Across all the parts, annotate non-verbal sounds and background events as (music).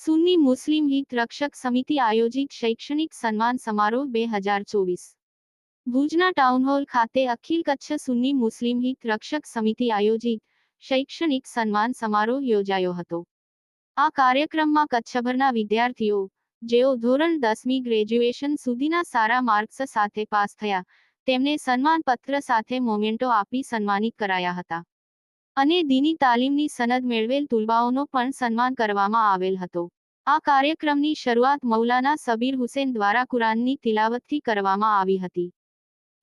સુન્ની મુસ્લિમ હિત રક્ષક સમિતિ આયોજિત શૈક્ષણિક સન્માન સમારોહ બે હજાર ચોવીસ. ભુજના ટાઉનહોલ ખાતે અખિલ કચ્છ સુન્ની મુસ્લિમ હિત રક્ષક સમિતિ આયોજિત શૈક્ષણિક સન્માન સમારોહ યોજાયો હતો. આ કાર્યક્રમમાં કચ્છભરના વિદ્યાર્થીઓ જેઓ ધોરણ દસમી ગ્રેજ્યુએશન સુધીના સારા માર્ક્સ સાથે પાસ થયા, તેમને સન્માનપત્ર સાથે મોમેન્ટો આપી સન્માનિત કરાયા હતા. અને દીની તાલીમની સનદ મેળવેલ તુલબાઓનો પણ સન્માન કરવામાં આવેલ હતો. આ કાર્યક્રમની શરૂઆત મૌલાના સબીર હુસેન દ્વારા કુરાનની તિલાવતથી કરવામાં આવી હતી.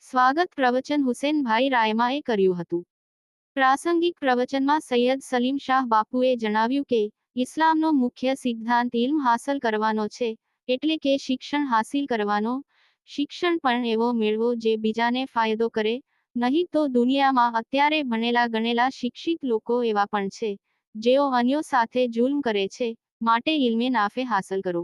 સ્વાગત પ્રવચન હુસેનભાઈ રાયમાએ કર્યું હતું. પ્રાસંગિક પ્રવચનમાં સૈયદ સલીમ શાહ બાપુએ જણાવ્યું કે ઇસ્લામનો મુખ્ય સિદ્ધાંત ઇલ્મ હાંસલ કરવાનો છે, એટલે કે શિક્ષણ હાસિલ કરવાનો. શિક્ષણ પણ એવો મેળવો જે બીજાને ફાયદો કરે, નહીં તો દુનિયામાં અત્યારે ભણેલા ગણેલા શિક્ષિત લોકો એવા પણ છે, જેઓ અન્યો સાથે જુલ્મ કરે છે, માટે ઇલ્મે નાફે હાંસલ કરો.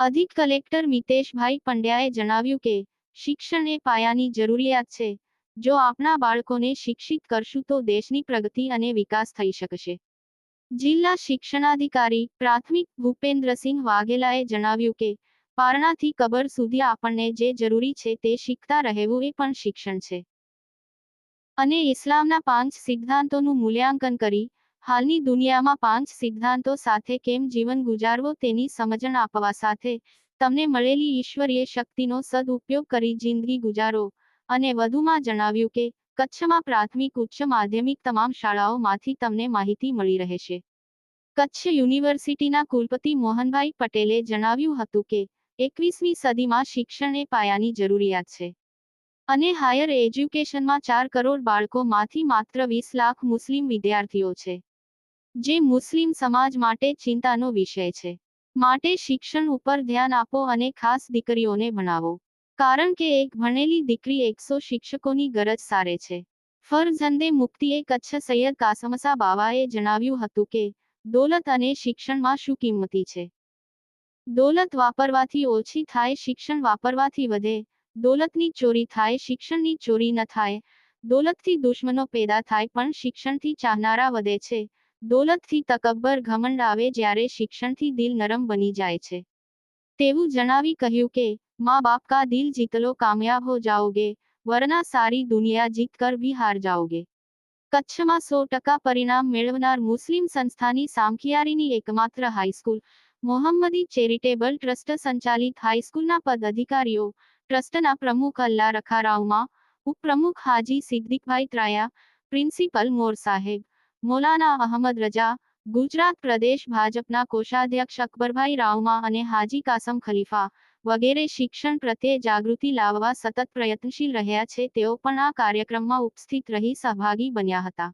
અધિક કલેક્ટર મિતેશભાઈ પંડ્યાએ જણાવ્યું કે, શિક્ષણ એ પાયાની જરૂરિયાત છે, જો આપણા બાળકોને શિક્ષિત કરશું તો દેશની પ્રગતિ અને વિકાસ થઈ શકશે. જિલ્લા શિક્ષણાધિકારી પ્રાથમિક ભૂપેન્દ્રસિંહ વાઘેલાએ જણાવ્યું કે, પારણાથી કબર સુધી આપણને જે જરૂરી છે તે શીખતા રહેવું એ પણ શિક્ષણ છે. અને ઇસ્લામના પાંચ સિદ્ધાંતોનું મૂલ્યાંકન કરી, હાલની દુનિયામાં પાંચ સિદ્ધાંતો સાથે કેમ જીવન ગુજારવો તેની સમજણ આપવા સાથે, તમને મળેલી ઈશ્વરીય શક્તિનો સદઉપયોગ કરી જિંદગી ગુજારો, અને વધુમાં જણાવ્યું કે કચ્છમાં પ્રાથમિક, ઉચ્ચ માધ્યમિક તમામ શાળાઓમાંથી તમને માહિતી મળી રહેશે. કચ્છ યુનિવર્સિટીના કુલપતિ મોહનભાઈ પટેલે જણાવ્યું હતું કે, એકવીસમી સદીમાં શિક્ષણ એ પાયાની જરૂરિયાત છે. અને હાયર એજ્યુકેશનમાં ચાર કરોડ બાળકોમાંથી માત્ર વીસ લાખ મુસ્લિમ વિદ્યાર્થીઓ છે. જે મુસ્લિમ સમાજ માટે ચિંતાનો વિષય છે. માટે શિક્ષણ ઉપર ધ્યાન આપો અને ખાસ દીકરીઓને ભણાવો. કારણ કે એક ભણેલી દીકરી એકસો શિક્ષકોની ગરજ સારે છે. ફરજંદે મુક્તિએ કચ્છ સૈયદ કાસમસા બાવાએ જણાવ્યું હતું કે, દોલત અને શિક્ષણમાં શું કિંમતી છે? દોલત વાપરવાથી ઓછી થાય, શિક્ષણ વાપરવાથી વધે, દોલતની ચોરી થાય, શિક્ષણની ચોરી ન થાય, દોલતથી દુશ્મનો પેદા થાય, પણ શિક્ષણથી ચાહનારા વધે છે. દોલતથી તકબ્બર ઘમંડ આવે જ્યારે શિક્ષણથી દિલ નરમ બની જાય છે. તેવું જણાવી કહ્યું કે મા બાપ કા દિલ જીતલો કામયાબ હો જાઓગે વરના સારી દુનિયા જીત કર ભી હાર જાઓગે કચ્છમાં સો ટકા પરિણામ મેળવનાર મુસ્લિમ સંસ્થાની સામખિયારીની એકમાત્ર હાઈસ્કૂલ મોહમ્મદી ચેરિટેબલ ટ્રસ્ટ સંચાલિત હાઈસ્કૂલના પદ અધિકારીઓ ટ્રસ્ટના પ્રમુખ અલ્લા રખારાવમાં ઉપપ્રમુખ હાજી સિદ્દીકભાઈ ત્રાયા પ્રિન્સિપલ મોર સાહેબ મોલાના અહમદ રજા ગુજરાત પ્રદેશ ભાજપના કોષાધ્યક્ષ અકબરભાઈ રાવમાં અને હાજી કાસમ ખલીફા વગેરે શિક્ષણ પ્રત્યે જાગૃતિ લાવવા સતત પ્રયત્નશીલ રહ્યા છે, તેઓ પણ આ કાર્યક્રમમાં ઉપસ્થિત રહી સહભાગી બન્યા હતા.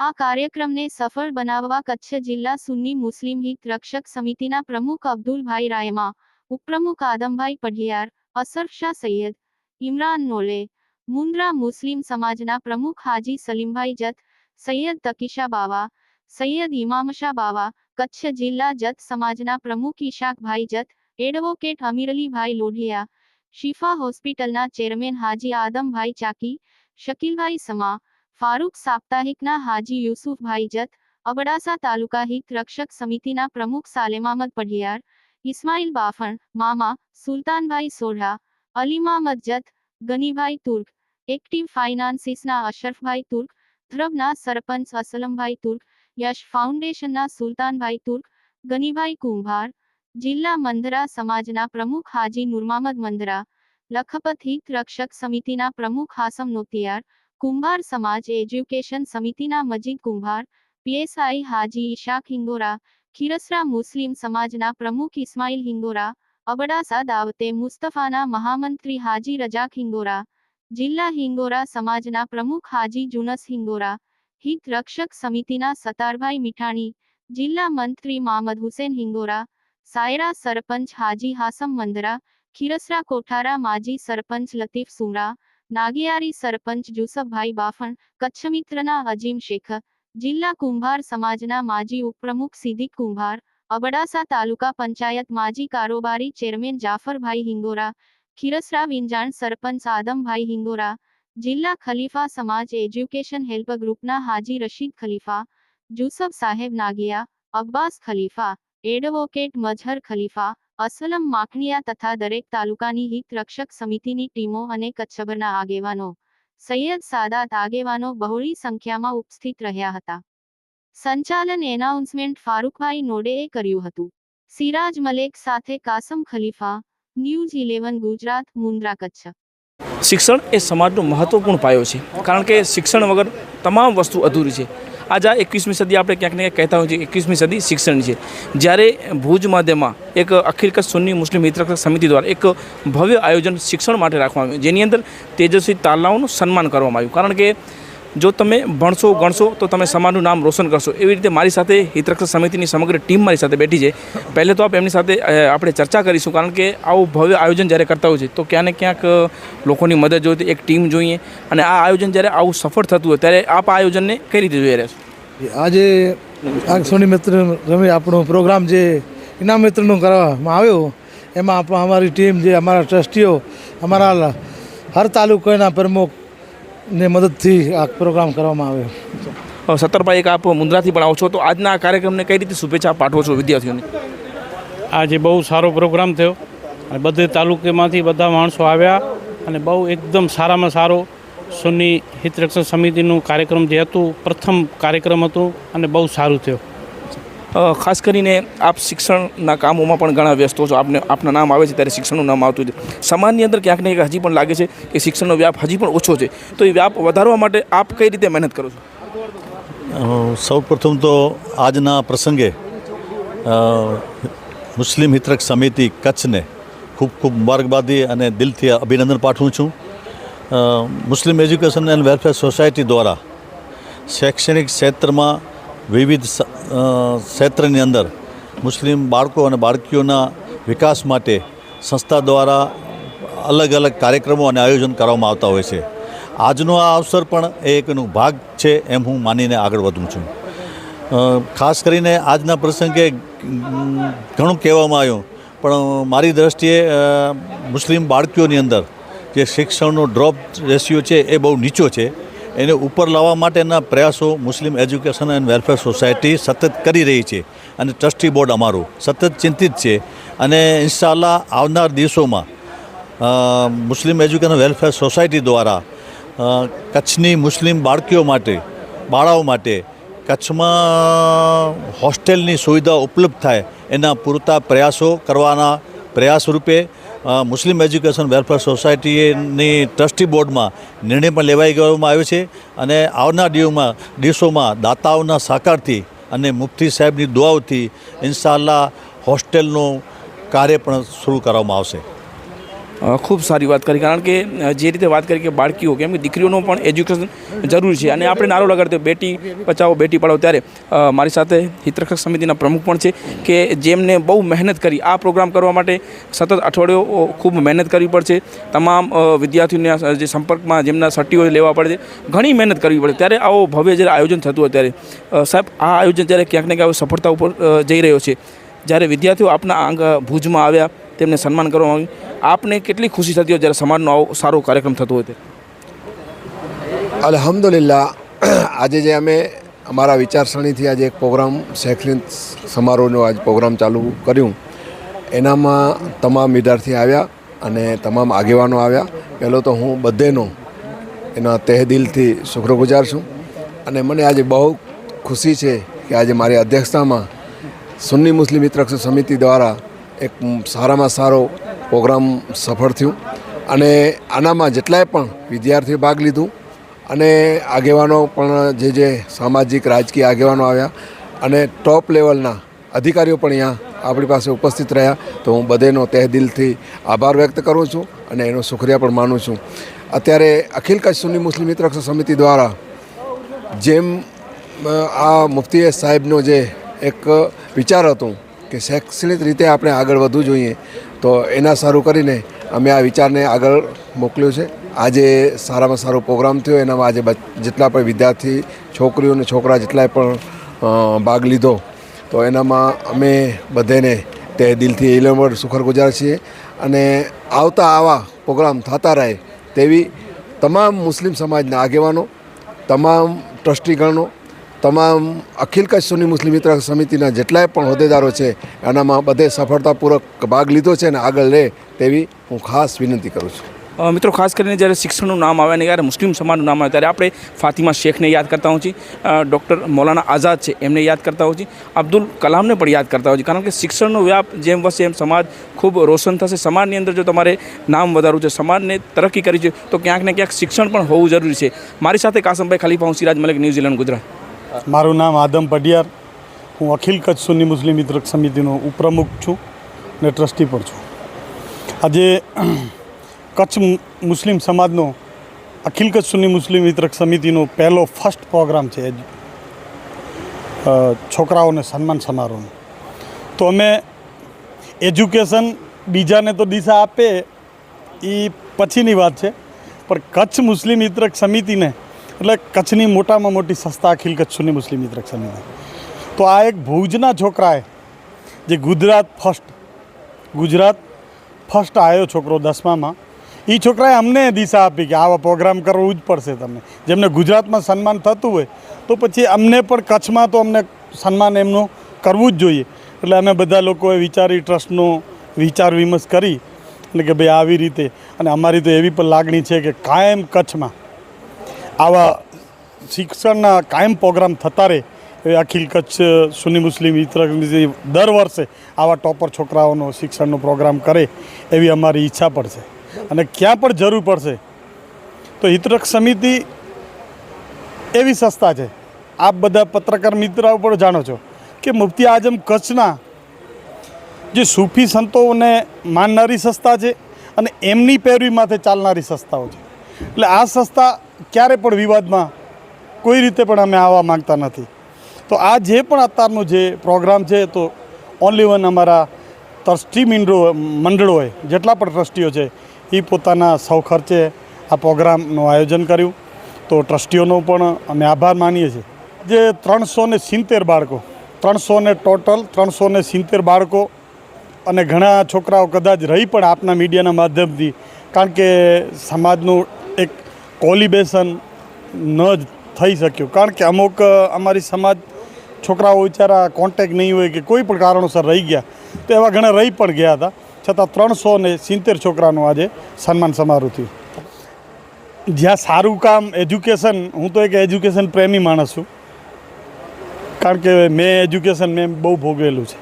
આ કાર્યક્રમને સફળ બનાવવા કચ્છ જિલ્લા સુન્ની મુસ્લિમ હિત રક્ષક સમિતિના પ્રમુખ અબ્દુલભાઈ રાયમા ઉપપ્રમુખ આદમભાઈ પઢિયાર અસરફશા સૈયદ, ઇમરાન નોલે, મુન્દ્રા મુસ્લિમ સમાજના પ્રમુખ હાજી સલીમભાઈ જત, સૈયદ તકીશા બાવા, સૈયદ ઇમામશા બાવા, કચ્છ જિલ્લા જત સમાજના પ્રમુખ ઈશાકભાઈ જત એડવોકેટ અમીરલીભાઈ લોઢિયા શિફા હોસ્પિટલના ચેરમેન હાજી આદમભાઈ ચાકી શકીલભાઈ સમા ફારૂક સાપ્તાહિકના હાજી યુસુફભાઈ જત અબડાસા તાલુકા હિત રક્ષક સમિતિના પ્રમુખ સાલેમામદ પઢિયાર ઇસ્માઇલ બાફણ મામા સુલતાનભાઈ સોઢા અલીમામદ જત ગનીભાઈ તુર્ક એક્ટિવ ફાઇનાન્સીસના અશરફભાઈ તુર્ક ધ્રબના સરપંચ અસલમભાઈ તુર્ક યશ ફાઉન્ડેશનના સુલતાનભાઈ તુર્ક ગનીભાઈ કુંભાર જિલ્લા મંદરા સમાજના પ્રમુખ હાજી નુરમામદ મંદરા, લખપત હિત રક્ષક સમિતિના પ્રમુખ હાસમ નોતિયાર, કુંભાર સમાજ એજ્યુકેશન સમિતિના મજીદ કુંભાર, પીએસઆઈ હાજી ઈશાક હિંગોરા, ખીરસરા મુસ્લિમ સમાજના પ્રમુખ ઇસ્માઇલ હિંગોરા અબડાસા દાવતે મુસ્તફાના મહામંત્રી હાજી રજાક હિંગોરા, જિલ્લા હિંગોરા સમાજના પ્રમુખ હાજી જુનસ હિંગોરા, હિત રક્ષક સમિતિના સતારભાઈ મીઠાણી, જિલ્લા મંત્રી મામદ હુસેન હિંગોરા સાયરા સરપંચ હાજી હાસમ મંદરા ખીરસરા કોઠારા માજી સરપંચ લતીફ સુમરા નાગિયારી સરપંચ જુસફભાઈ બાફણ કચ્છમિત્રના અજીમ શેખ જિલ્લા કુંભાર સમાજના માજી ઉપપ્રમુખ સિદ્દીક કુંભાર અબડાસા તાલુકા પંચાયત માજી કારોબારી ચેરમેન જાફરભાઈ હિંગોરા ખીરસરા વિંજાણ સરપંચ આદમભાઈ હિંગોરા જિલ્લા ખલીફા સમાજ એજ્યુકેશન હેલ્પ ગ્રુપના હાજી રશીદ ખલીફા જુસફ સાહેબ નાગિયા અબ્બાસ ખલીફા એડવોકેટ મઝહર ખલીફા, અસલમ માખણીયા તથા દરેક તાલુકાની હિતરક્ષક સમિતિની ટીમો અને કચ્છભરના આગેવાનો, સૈયદ સાદાત આગેવાનો બહોળી સંખ્યામાં ઉપસ્થિત રહ્યા હતા. સંચાલન એનાઉન્સમેન્ટ ફારૂકભાઈ નોડેએ કર્યું હતું. સિરાજ મલેક સાથે કાસમ ખલીફા, ન્યૂઝ ઇલેવન ગુજરાત, મુન્દ્રા, કચ્છ. શિક્ષણ એ સમાજનો મહત્વપૂર્ણ પાયો છે, કારણ કે શિક્ષણ વગર તમામ વસ્તુ અધૂરી છે. આજ આ એકવીસમી સદી આપણે ક્યાંક ને ક્યાંક કહેતા હોઈએ છીએ, એકવીસમી સદી શિક્ષણની છે. જ્યારે ભુજ માધ્યમમાં એક અખિલ કચ્છ સુન્ની મુસ્લિમ મિત્ર સમિતિ દ્વારા એક ભવ્ય આયોજન શિક્ષણ માટે રાખવામાં આવ્યું, જેની અંદર તેજસ્વી તાલાઓનું સન્માન કરવામાં આવ્યું. કારણ કે જો તમે ભણશો, ગણશો, તો તમે સમાજનું નામ રોશન કરશો. એવી રીતે મારી સાથે હિતરક્ષક સમિતિની સમગ્ર ટીમ મારી સાથે બેઠી છે. પહેલે તો આપ એમની સાથે આપણે ચર્ચા કરીશું, કારણ કે આવું ભવ્ય આયોજન જ્યારે કરતા હોય છે, તો ક્યાંક ને ક્યાંક લોકોની મદદ જોઈએ એક ટીમ જોઈએ. અને આ આયોજન જ્યારે આવું સફળ થતું હોય, ત્યારે આપ આ આયોજનને કઈ રીતે જોઈ રહ્યા છો? આજે આ સોની મિત્ર રમી આપણો પ્રોગ્રામ જે ઇનામ મિત્રનો કરવામાં આવ્યો, એમાં અમારી ટીમ જે અમારા ટ્રસ્ટીઓ, અમારા હર તાલુકાના પ્રમુખને મદદથી આ પ્રોગ્રામ કરવામાં આવ્યો. સત્તરભાઈ એક આપ મુન્દ્રાથી પણ આવો છો. તો આજના આ કાર્યક્રમને કઈ રીતે શુભેચ્છા પાઠવો છો વિદ્યાર્થીઓને? આજે બહુ સારો પ્રોગ્રામ થયો અને બધે તાલુકેમાંથી બધા માણસો આવ્યા અને બહુ એકદમ સારામાં સારો સુન્ની હિતરક્ષણ સમિતિનું કાર્યક્રમ જે હતું પ્રથમ કાર્યક્રમ હતું અને બહુ સારું થયું. ખાસ કરીને આપ શિક્ષણના કામોમાં પણ ઘણા વ્યસ્ત છો. આપને, આપના નામ આવે છે ત્યારે શિક્ષણનું નામ આવતું છે. સમાજની અંદર ક્યાંક ને ક્યાંક હજી પણ લાગે છે કે શિક્ષણનો વ્યાપ હજી પણ ઓછો છે. તો એ વ્યાપ વધારવા માટે આપ કઈ રીતે મહેનત કરો છો? સૌ પ્રથમ તો આજના પ્રસંગે મુસ્લિમ હિતરક સમિતિ કચ્છને ખૂબ ખૂબ મુબારકબાદી અને દિલથી અભિનંદન પાઠવું છું. Muslim education and welfare society દ્વારા શૈક્ષણિક ક્ષેત્રમાં વિવિધ ક્ષેત્રની અંદર મુસ્લિમ બાળકો અને બાળકીઓના વિકાસ માટે સંસ્થા દ્વારા અલગ અલગ કાર્યક્રમો અને આયોજન કરવામાં આવતા હોય છે. આજનો આ અવસર પણ એ એકનો ભાગ છે એમ હું માનીને આગળ વધું છું. ખાસ કરીને આજના પ્રસંગે ઘણું કહેવામાં આવ્યું, પણ મારી દ્રષ્ટિએ મુસ્લિમ બાળકીઓની અંદર જે શિક્ષણનો ડ્રોપ રેશિયો છે એ બહુ નીચો છે. એને ઉપર લાવવા માટેના પ્રયાસો Muslim education and welfare society સતત કરી રહી છે અને ટ્રસ્ટી બોર્ડ અમારું સતત ચિંતિત છે અને ઇન્શાલ્લાહ આવનાર દિવસોમાં મુસ્લિમ એજ્યુકેશન વેલફેર સોસાયટી દ્વારા કચ્છની મુસ્લિમ બાળકીઓ માટે, બાળાઓ માટે કચ્છમાં હોસ્ટેલની સુવિધા ઉપલબ્ધ થાય એના પૂરતા પ્રયાસો કરવાના પ્રયાસ રૂપે મુસ્લિમ એજ્યુકેશન વેલફેર સોસાયટીની ટ્રસ્ટી બોર્ડમાં નિર્ણય પણ લેવાઈ ગયોમાં આવ્યો છે અને આવનાર દિવસમાં દિવસોમાં દાતાઓના સહકારથી અને મુફ્તી સાહેબની દુઆઓથી ઇન્શાલ્લાહ હોસ્ટેલનું કાર્ય પણ શરૂ કરવામાં આવશે. ખૂબ સારી વાત કરી. કારણ કે જે રીતે વાત કરી કે બાળકીઓ કેમ કે દીકરીઓનું પણ એજ્યુકેશન જરૂરી છે. અને આપણે નારો લગાડતો બેટી બચાવો, બેટી પઢાઓ ત્યારે મારી સાથે હિતરક્ષક સમિતિના પ્રમુખ પણ છે કે જેમને બહુ મહેનત કરી. આ પ્રોગ્રામ કરવા માટે સતત અઠવાડિયો ખૂબ મહેનત કરવી પડશે. તમામ વિદ્યાર્થીઓના જે સંપર્કમાં જેમના સટ્ટીઓ લેવા પડે છે, ઘણી મહેનત કરવી પડે. ત્યારે આવો ભવ્ય જ્યારે આયોજન થતું હોય ત્યારે સાહેબ, આ આયોજન જ્યારે ક્યાંક ને ક્યાંક સફળતા ઉપર જઈ રહ્યો છે. જ્યારે વિદ્યાર્થીઓ આપના આંગ ભુજમાં આવ્યા, તેમને સન્માન કરવામાં આવ્યું. આપને કેટલી ખુશી થતી હોય જ્યારે સમાજનો આવો સારો કાર્યક્રમ થતો હોય તે? અલ્હમ્દુલિલ્લાહ, આજે જે અમે અમારા વિચારસરણીથી આજે એક પ્રોગ્રામ શૈક્ષણિક સમારોહનો આજ પ્રોગ્રામ ચાલુ કર્યું. એનામાં તમામ વિદ્યાર્થી આવ્યા અને તમામ આગેવાનો આવ્યા. પહેલો તો હું બધેનો એના તહેદિલથી શુક્રગુજાર છું. અને મને આજે બહુ ખુશી છે કે આજે મારી અધ્યક્ષતામાં સુન્ની મુસ્લિમ મિત્રક્ષ સમિતિ દ્વારા એક સારામાં સારો પ્રોગ્રામ સફળ થયું અને આનામાં જેટલાય પણ વિદ્યાર્થીઓ ભાગ લીધું અને આગેવાનો પણ જે જે સામાજિક, રાજકીય આગેવાનો આવ્યા અને ટોપ લેવલના અધિકારીઓ પણ અહીંયા આપણી પાસે ઉપસ્થિત રહ્યા. તો હું બધેનો તહેદિલથી આભાર વ્યક્ત કરું છું અને એનો શુક્રિયા પણ માનું છું. અત્યારે અખિલ કચ્છ સુન્ની મુસ્લિમ મિત્ર સમિતિ દ્વારા જેમ આ મુફતી સાહેબનો જે એક વિચાર હતો કે શૈક્ષણિક રીતે આપણે આગળ વધવું જોઈએ તો એના સારું કરીને અમે આ વિચારને આગળ મોકલ્યો છે. આજે સારામાં સારો પ્રોગ્રામ થયો. એનામાં આજે જેટલા પણ વિદ્યાર્થી, છોકરીઓ અને છોકરા જેટલાય પણ ભાગ લીધો. તો એનામાં અમે બધાને તે દિલથી ઇલેવન સુખર ગુજાર છીએ. અને આવતા આવા પ્રોગ્રામ થતા રહે તેવી તમામ મુસ્લિમ સમાજના આગેવાનો, તમામ ટ્રસ્ટીગણો તમામ અખિલ કચ્છ સુની મુસ્લિમ મિત્ર સમિતિના જેટલાય પણ હોદ્દેદારો છે, એનામાં બધે સફળતાપૂર્વક ભાગ લીધો છે અને આગળ રહે તેવી હું ખાસ વિનંતી કરું છું. મિત્રો, ખાસ કરીને જ્યારે શિક્ષણનું નામ આવે ને જ્યારે મુસ્લિમ સમાજનું નામ આવે ત્યારે આપણે ફાતિમા શેખને યાદ કરતા હોઉં છીએ ડૉક્ટર મૌલાના આઝાદ છે, એમને યાદ કરતા હોઉં છીએ, અબ્દુલ કલામને પણ યાદ કરતા હોઉં છીએ, કારણ કે શિક્ષણનો વ્યાપ જેમ વધશે એમ સમાજ ખૂબ રોશન થશે. સમાજની અંદર જો તમારે નામ વધારવું છે, સમાજને તરક્કી કરી છે, તો ક્યાંક ને ક્યાંક શિક્ષણ પણ હોવું જરૂરી છે. મારી સાથે કાસમભાઈ ખલીફા હું સિરાજ મલિક, ન્યૂઝીલેન્ડ, ગુજરાત. મારું નામ આદમ પડિયાર હું અખિલ કચ્છ સુન્ની મુસ્લિમ મિત્રક સમિતિનો ઉપપ્રમુખ છું અને ટ્રસ્ટી પણ છું. આજે (clears throat) કચ્છ મુસ્લિમ સમાજનો અખિલ કચ્છ સુન્ની મુસ્લિમ મિત્રક સમિતિનો પહેલો ફર્સ્ટ પ્રોગ્રામ છે છોકરાઓને સન્માન સમારોહનો. તો અમે એજ્યુકેશન બીજાને તો દિશા આપે એ પછીની વાત છે. પણ કચ્છ મુસ્લિમ મિત્રક સમિતિને એટલે કચ્છની મોટામાં મોટી સંસ્થા અખિલ કચ્છ મુસ્લિમ મિત્રક સમિતિ. તો આ એક ભુજના છોકરાએ, જે ગુજરાત ફર્સ્ટ ગુજરાત ફર્સ્ટ આવ્યો છોકરો દસમામાં એ છોકરાએ અમને દિશા આપી કે આવા પ્રોગ્રામ કરવું જ પડશે તમને. જેમને ગુજરાતમાં સન્માન થતું હોય, તો પછી અમને પણ કચ્છમાં તો અમને સન્માન એમનું કરવું જ જોઈએ. એટલે અમે બધા લોકોએ વિચારી, ટ્રસ્ટનો વિચાર વિમર્શ કરી, એટલે કે ભાઈ આવી રીતે, અને અમારી તો એવી પણ લાગણી છે કે કાયમ કચ્છમાં આવા શિક્ષણના કાયમ પ્રોગ્રામ થતા રહે એ અખિલ કચ્છ સુન્ની મુસ્લિમ મિત્ર દર વર્ષે આવા ટોપર છોકરાઓનો શિક્ષણનો પ્રોગ્રામ કરે એવી અમારી ઈચ્છા છે. અને ક્યાં પણ જરૂર પડશે તો હિતરક સમિતિ એવી સંસ્થા છે. આપ બધા પત્રકાર મિત્રો પણ જાણો છો કે મુફ્તી આઝમ કચ્છના જે સૂફી સંતોને માનનારી સંસ્થા છે અને એમની પેરવી માથે ચાલનારી સંસ્થાઓ છે. એટલે આ સંસ્થા ક્યારે પણ વિવાદમાં કોઈ રીતે પણ અમે આવવા માંગતા નથી. તો આ જે પણ અત્યારનો જે પ્રોગ્રામ છે, તો ઓનલી વન અમારા ટ્રસ્ટી મંડળો મંડળોએ જેટલા પણ ટ્રસ્ટીઓ છે એ પોતાના સૌ ખર્ચે આ પ્રોગ્રામનું આયોજન કર્યું. તો ટ્રસ્ટીઓનો પણ અમે આભાર માનીએ છીએ. જે ત્રણસો ને સિત્તેર બાળકો, ત્રણસો ને ટોટલ ત્રણસો ને સિત્તેર બાળકો અને ઘણા છોકરાઓ કદાચ રહી પણ આપના મીડિયાના માધ્યમથી, કારણ કે સમાજનું એક કોલિબેશન ન જ થઈ શક્યું. કારણ કે અમુક અમારી સમાજ છોકરાઓ બિચારા કોન્ટેક નહીં હોય કે કોઈ પણ કારણોસર રહી ગયા. તો એવા ઘણા રહી પણ ગયા હતા. છતાં ત્રણસો ને સિત્તેર છોકરાનું આજે સન્માન સમારોહ થયું. જ્યાં સારું કામ એજ્યુકેશન હું તો એક એજ્યુકેશન પ્રેમી માણસ છું. કારણ કે મેં એજ્યુકેશન મેં બહુ ભોગવેલું છે.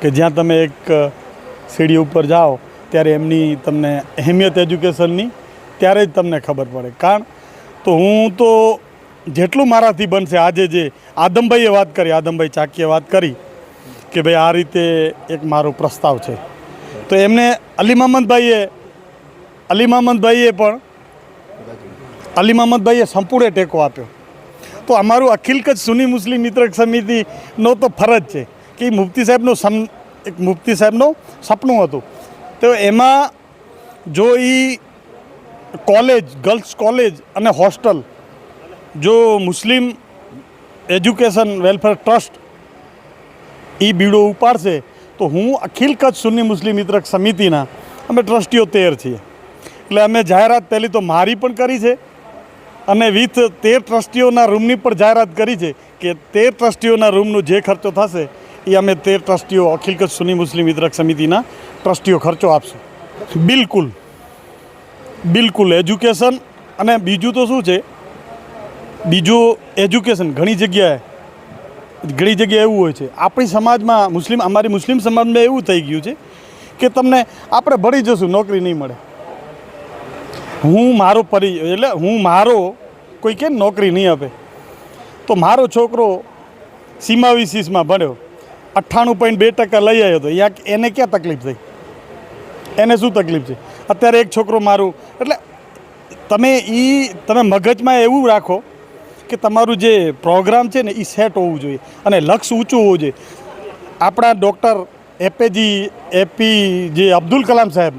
કે જ્યાં તમે એક સીડી ઉપર જાઓ, ત્યારે એમની તમને અહેમિયત એજ્યુકેશનની ત્યારે જ તમને ખબર પડે. કારણ તો હું તો જેટલું મારાથી બનશે, આજે જે આદમભાઈએ વાત કરી, આદમભાઈ ચાકીએ વાત કરી કે ભાઈ આ રીતે એક મારો પ્રસ્તાવ છે. તો એમને અલી મહમદભાઈએ અલી મહમદભાઈએ પણ અલી મહમદભાઈએ સંપૂર્ણ ટેકો આપ્યો. તો અમારું અખિલ કચ્છ સુની મુસ્લિમ મિત્ર સમિતિનો તો ફરજ છે કે મુફ્તી સાહેબનો સમ, એક મુફ્તી સાહેબનું સપનું હતું. તો એમાં જો એ કોલેજ, ગર્લ્સ કોલેજ અને હોસ્ટેલ. જો મુસ્લિમ એજ્યુકેશન વેલફેર ટ્રસ્ટ એ બીડો ઉપાડશે, તો હું અખિલ કચ્છ સુન્ની મુસ્લિમ મિત્રક સમિતિના અમે ટ્રસ્ટીઓ તેર છીએ. એટલે અમે જાહેરાત પહેલી તો મારી પણ કરી છે અને વિથ તેર ટ્રસ્ટીઓના રૂમની પણ જાહેરાત કરી છે કે તેર ટ્રસ્ટીઓના રૂમનો જે ખર્ચો થશે એ અમે તેર ટ્રસ્ટીઓ અખિલ કચ્છ સુન્ની મુસ્લિમ મિત્રક સમિતિના ટ્રસ્ટીઓ ખર્ચો આપશું. બિલકુલ. બિલકુલ એજ્યુકેશન અને બીજું તો શું છે? બીજું એજ્યુકેશન, ઘણી જગ્યાએ ઘણી જગ્યાએ એવું હોય છે. આપણી સમાજમાં મુસ્લિમ, અમારી મુસ્લિમ સમાજમાં એવું થઈ ગયું છે કે તમને આપણે ભણી જશું, નોકરી નહીં મળે. હું મારો પરી, એટલે હું મારો કોઈ કે નોકરી નહીં આપે. તો મારો છોકરો સીમાવિશીસમાં ભણ્યો, અઠ્ઠાણું પોઈન્ટ બે ટકા લઈ આવ્યો હતો યા એને ક્યાં તકલીફ થઈ? એને શું તકલીફ છે? અત્યારે એક છોકરો મારું. એટલે તમે એ તમે મગજમાં એવું રાખો કે તમારું જે પ્રોગ્રામ છે ને એ સેટ હોવું જોઈએ અને લક્ષ્ય ઊંચું હોવું જોઈએ. આપણા ડૉક્ટર એપીજી, એપી જે અબ્દુલ કલામ સાહેબ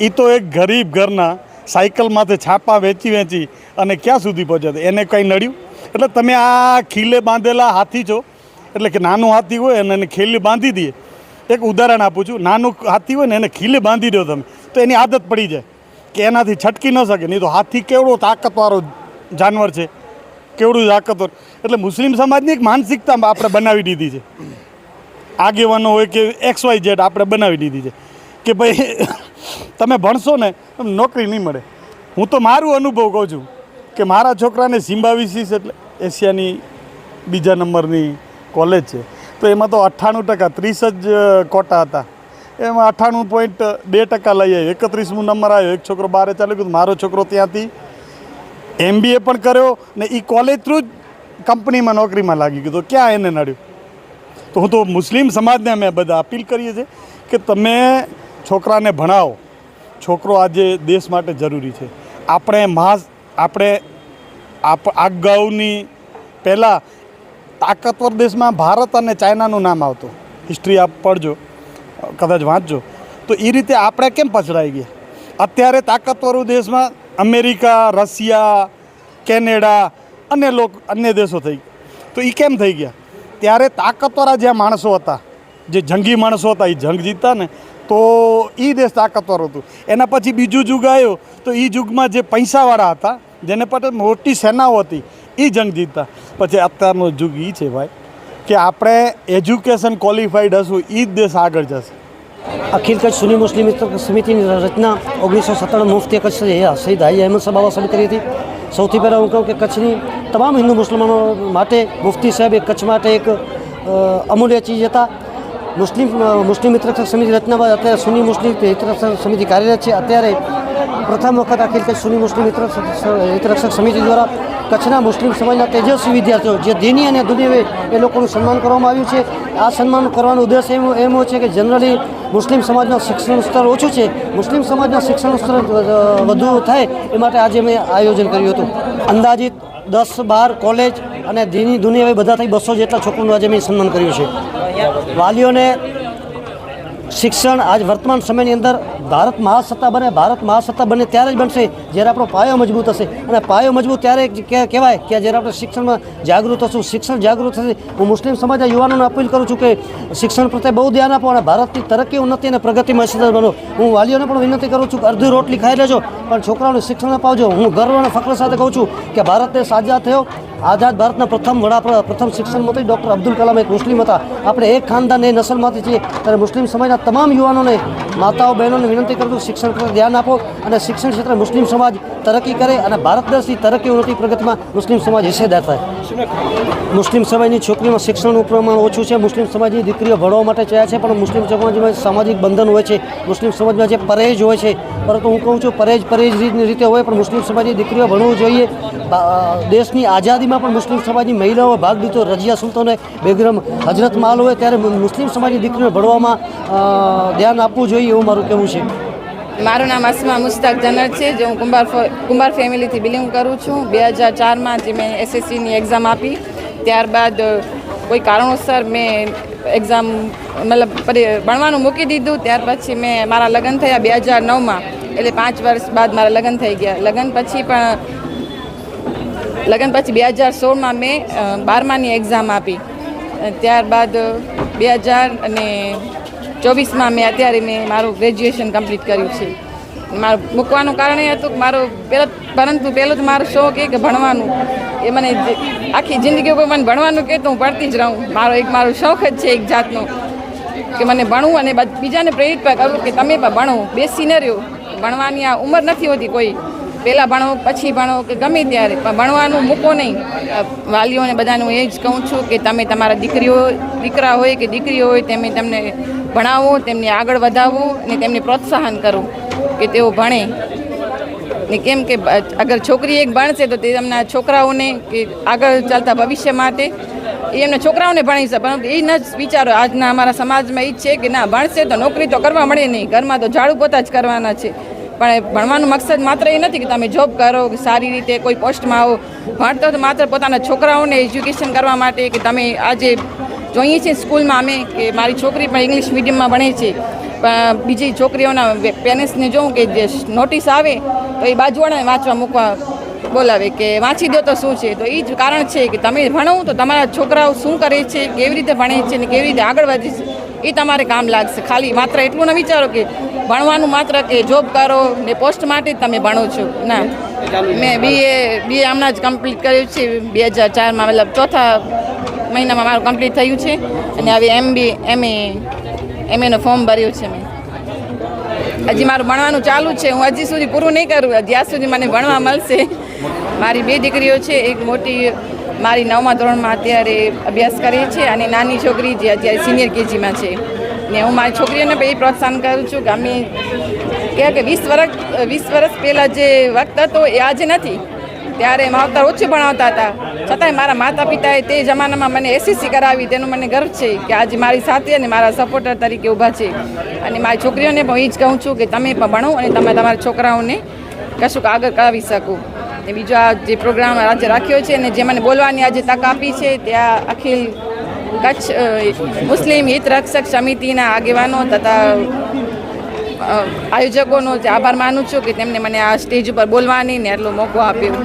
એ તો એક ગરીબ ઘરના સાયકલમાંથી છાપા વેચી વેચી અને ક્યાં સુધી પહોંચ્યા? એને કંઈ નડ્યું? એટલે તમે આ ખીલે બાંધેલા હાથી છો, એટલે કે નાનું હાથી હોય અને એને ખીલે બાંધી દઈએ. એક ઉદાહરણ આપું છું. નાનું હાથી હોય ને, એને ખીલે બાંધી દો તમે. તો એની આદત પડી જાય કે એનાથી છટકી ન શકે. નહીં તો હાથી કેવડો તાકાતવાળો જાનવર છે. કેવડું તાકાતવર. એટલે મુસ્લિમ સમાજની એક માનસિકતા આપણે બનાવી દીધી છે. આગેવાનો હોય કે એક્સ વાય ઝેડ આપણે બનાવી દીધી છે. કે ભાઈ, તમે ભણશો ને નોકરી નહીં મળે. હું તો મારું અનુભવ કહું છું કે મારા છોકરાને સિમ્બાવિસિસ એટલે એશિયાની બીજા નંબરની કોલેજ છે. તો એમાં તો અઠ્ઠાણું ટકા ત્રીસ જ કોટા હતા. એમાં અઠ્ઠાણું પોઈન્ટ બે ટકા લઈ આવ્યો એકત્રીસમું નંબર આવ્યો. એક છોકરો બારે ચાલ્યો ગયો. મારો છોકરો ત્યાંથી એમબીએ પણ કર્યો ને એ કોલેજ થ્રુ જ કંપનીમાં નોકરીમાં લાગી ગયો. તો ક્યાં એને નડ્યું? તો હું તો મુસ્લિમ સમાજને અમે બધા અપીલ કરીએ છીએ કે તમે છોકરાને ભણાવો. છોકરો આજે દેશ માટે જરૂરી છે. આપણે મહા આપણે આપ અગાઉની પહેલાં તાકાતવર દેશમાં ભારત અને ચાઇનાનું નામ આવતું. હિસ્ટ્રી આપ પડજો. કદાચ વાંચજો. તો એ રીતે આપણે કેમ પછડાઈ ગયા અત્યારે તાકાતવર દેશમાં અમેરિકા, રશિયા, કેનેડા અને લોક અન્ય દેશો થઈ તો એ કેમ થઈ ગયા? ત્યારે તાકાતવાળા જે માણસો હતા, જે જંગી માણસો હતા એ જંગ જીતતા ને, તો એ દેશ તાકાતવર હતું. એના પછી બીજું યુગ આવ્યો, તો એ યુગમાં જે પૈસાવાળા હતા, જેને પાસે મોટી સેનાઓ હતી એ જંગ જીતતા. પછી અત્યારનો યુગ એ છે ભાઈ, કે આપણે એજ્યુકેશન ક્વોલિફાઈડ હશું એ જ દેશ આગળ જશે. અખિલ કચ્છ સુની મુસ્લિમ સમિતિની રચના ઓગણીસો સત્તાણું મુફતી કચ્છ શહીદ હાઈ અહેમદ સાહેબ બાબા સાહેબ કરી હતી સૌથી પહેલાં હું કહું કે કચ્છની તમામ હિન્દુ મુસલમાનો માટે મુફ્તી સાહેબ એ કચ્છ માટે એક અમૂલ્ય ચીજ હતા મુસ્લિમ મુસ્લિમ મિત્ર સમિતિ રચના બાદ અત્યારે સુની મુસ્લિમ હિતરક્ષક સમિતિ કાર્યરત છે અત્યારે પ્રથમ વખત અખિલ કચ્છ સુની મુસ્લિમ મિત્ર હિતરક્ષક સમિતિ દ્વારા કચ્છના મુસ્લિમ સમાજના તેજસ્વી વિદ્યાર્થીઓ જે દિની અને દુનિયાવે એ લોકોનું સન્માન કરવામાં આવ્યું છે। આ સન્માન કરવાનો ઉદ્દેશ એમ એમ છે કે જનરલી મુસ્લિમ સમાજનો શિક્ષણ સ્તર ઓછું છે. મુસ્લિમ સમાજના શિક્ષણ સ્તર વધુ થાય એ માટે આજે મેં આયોજન કર્યું હતું. અંદાજિત દસ બાર કોલેજ અને ધીની દુનિયા બધા થઈ બસો જેટલા છોકરોનું આજે મેં સન્માન કર્યું છે. વાલીઓને શિક્ષણ આજ વર્તમાન સમયની અંદર ભારત મહાસત્તા બને, ભારત મહાસત્તા બને ત્યારે જ બનશે જ્યારે આપણો પાયો મજબૂત હશે. અને પાયો મજબૂત ત્યારે કહેવાય કે જ્યારે આપણે શિક્ષણમાં જાગૃત હશું, શિક્ષણ જાગૃત થશે. હું મુસ્લિમ સમાજના યુવાનોને અપીલ કરું છું કે શિક્ષણ પ્રત્યે બહુ ધ્યાન આપો અને ભારતની તરક્કી, ઉન્નતિ અને પ્રગતિમાં હિસ્સેદાર બનો. હું વાલીઓને પણ વિનંતી કરું છું કે અડધી રોટલી ખાઈ લેજો, પણ છોકરાઓને શિક્ષણ અપાવજો. હું ગર્વ અને ફક્ર સાથે કહું છું કે ભારત આઝાદ થયો. આઝાદ ભારતના પ્રથમ વડા પ્રથમ શિક્ષણ મંત્રી ડૉક્ટર અબ્દુલ કલામ એક મુસ્લિમ હતા. આપણે એક ખાનદાન એ નસલમાંથી છીએ. ત્યારે મુસ્લિમ સમાજના તમામ યુવાનોને માતાઓ, બહેનોને વિનંતી કરું શિક્ષણ પર ધ્યાન આપો અને શિક્ષણ ક્ષેત્રે મુસ્લિમ સમાજ તરક્કી કરે અને ભારત દેશની તરક્કી ઉન્નતિ પ્રગતિમાં મુસ્લિમ સમાજ હિસ્સેદાર થાય. મુસ્લિમ સમાજની છોકરીઓમાં શિક્ષણનું પ્રમાણ ઓછું છે. મુસ્લિમ સમાજની દીકરીઓ ભણવા માટે ચાહે છે, પણ મુસ્લિમ સમાજમાં સામાજિક બંધન હોય છે. મુસ્લિમ સમાજમાં જે પરેજ હોય છે, પરંતુ હું કહું છું પરેજ પરેજ રીતે હોય, પણ મુસ્લિમ સમાજની દીકરીઓ ભણવું જોઈએ. દેશની આઝાદીમાં પણ મુસ્લિમ સમાજની મહિલાઓએ ભાગ લીધો. રજિયા સુલતાને બેગમ હજરત માલ હોય, ત્યારે મુસ્લિમ સમાજની દીકરીઓ ભણવામાં ધ્યાન આપવું જોઈએ એવું મારું કહેવું છે. મારું નામ અસમા મુસ્તાક જનર છે, જે હું કુંભાર કુંભાર ફેમિલીથી બિલોંગ કરું છું. બે હજાર ચારમાં જે મેં એસએસસીની એક્ઝામ આપી. ત્યારબાદ કોઈ કારણોસર મેં એક્ઝામ મતલબ ભણવાનું મૂકી દીધું. ત્યાર પછી મેં મારા લગ્ન થયા બે હજાર નવમાં. એટલે પાંચ વર્ષ બાદ મારા લગ્ન થઈ ગયા. લગ્ન પછી પણ, લગ્ન પછી બે હજાર સોળમાં મેં બારમાની એક્ઝામ આપી. ત્યારબાદ, બે હજાર અને ચોવીસમાં મેં અત્યારે મેં મારું ગ્રેજ્યુએશન કમ્પ્લીટ કર્યું છે. મારું મૂકવાનું કારણ એ હતું કે મારો પહેલો પરંતુ પહેલો જ મારો શોખ એ કે ભણવાનું. એ મને આખી જિંદગી કોઈ મને ભણવાનું કહેતો હું ભણતી જ રહું. મારો એક મારો શોખ જ છે એક જાતનો. કે મને ભણવું અને બીજાને પ્રેરિત પણ કરું કે તમે પણ ભણો. બેસીને રહ્યો. ભણવાની આ ઉંમર નથી હોતી કોઈ. પહેલાં ભણો, પછી ભણો કે ગમે ત્યારે. પણ ભણવાનું મૂકો નહીં. વાલીઓને બધાને હું એ જ કહું છું કે તમે તમારા દીકરીઓ દીકરા હોય કે દીકરીઓ હોય, તમે તમને ભણાવો, તેમને આગળ વધાવો અને તેમને પ્રોત્સાહન કરો કે તેઓ ભણે. ને કેમ કે અગર છોકરી એક ભણશે તો તે તેમના છોકરાઓને કે આગળ ચાલતા ભવિષ્ય માટે એ એમના છોકરાઓને ભણી શકે. પરંતુ એ ન જ વિચારો. આજના અમારા સમાજમાં એ જ છે કે ના, ભણશે તો નોકરી તો કરવા મળે નહીં. ઘરમાં તો ઝાડુ પોતા જ કરવાના છે. પણ ભણવાનું મકસદ માત્ર એ નથી કે તમે જોબ કરો, કે સારી રીતે કોઈ પોસ્ટમાં આવો. ભણતો તો માત્ર પોતાના છોકરાઓને એજ્યુકેશન કરવા માટે કે તમે આજે જોઈએ છીએ સ્કૂલમાં અમે કે મારી છોકરી પણ ઇંગ્લિશ મીડિયમમાં ભણે છે. પણ બીજી છોકરીઓના પેરેન્ટ્સને જોઉં કે જે નોટિસ આવે તો એ બાજુવાળાને વાંચવા મૂકવા બોલાવે કે વાંચી દો તો શું છે? તો એ જ કારણ છે કે તમે ભણો તો તમારા છોકરાઓ શું કરે છે કેવી રીતે ભણે છે ને કેવી રીતે આગળ વધે છે એ તમારે કામ લાગશે. ખાલી માત્ર એટલું ન વિચારો કે ભણવાનું માત્ર કે જોબ કરો ને પોસ્ટ માટે જ તમે ભણો છો. ના. મેં બીએ બીએ હમણાં જ કમ્પ્લીટ કર્યું છે. બે હજાર ચારમાં મતલબ ચોથા મહિનામાં મારું કમ્પ્લીટ થયું છે અને હવે એમ બી એમ એ એમ એનું ફોર્મ ભર્યું છે મેં. હજી મારું ભણવાનું ચાલુ છે. હું હજી સુધી પૂરું નહીં કરું. જ્યાં સુધી મને ભણવા મળશે. મારી બે દીકરીઓ છે. એક મોટી, મારી નવમા ધોરણમાં અત્યારે અભ્યાસ કરે છે અને નાની છોકરી જે અત્યારે સિનિયર કેજીમાં છે. ને હું મારી છોકરીઓને પણ એ પ્રોત્સાહન કરું છું કે અમે કહેવાય કે વીસ વર્ષ વીસ વર્ષ પહેલાં જે વખત હતો એ આજે નથી. ત્યારે માવતર ઓછું ભણાવતા હતા. છતાંય મારા માતા પિતાએ તે જમાનામાં મને એસએસસી કરાવી. તેનું મને ગર્વ છે કે આજે મારી સાથે અને મારા સપોર્ટર તરીકે ઊભા છે. અને મારી છોકરીઓને પણ એ જ કહું છું કે તમે પણ ભણો અને તમે તમારા છોકરાઓને કશુંક આગળ કરાવી શકો. ને બીજો આ જે પ્રોગ્રામ આજે રાખ્યો છે અને જે મને બોલવાની આજે તક આપી છે, ત્યાં અખિલ કચ્છ મુસ્લિમ હિત રક્ષક સમિતિના આગેવાનો તથા આયોજકોનો જે આભાર માનું છું કે તેમને મને આ સ્ટેજ ઉપર બોલવાની ને આટલો મોકો આપ્યો.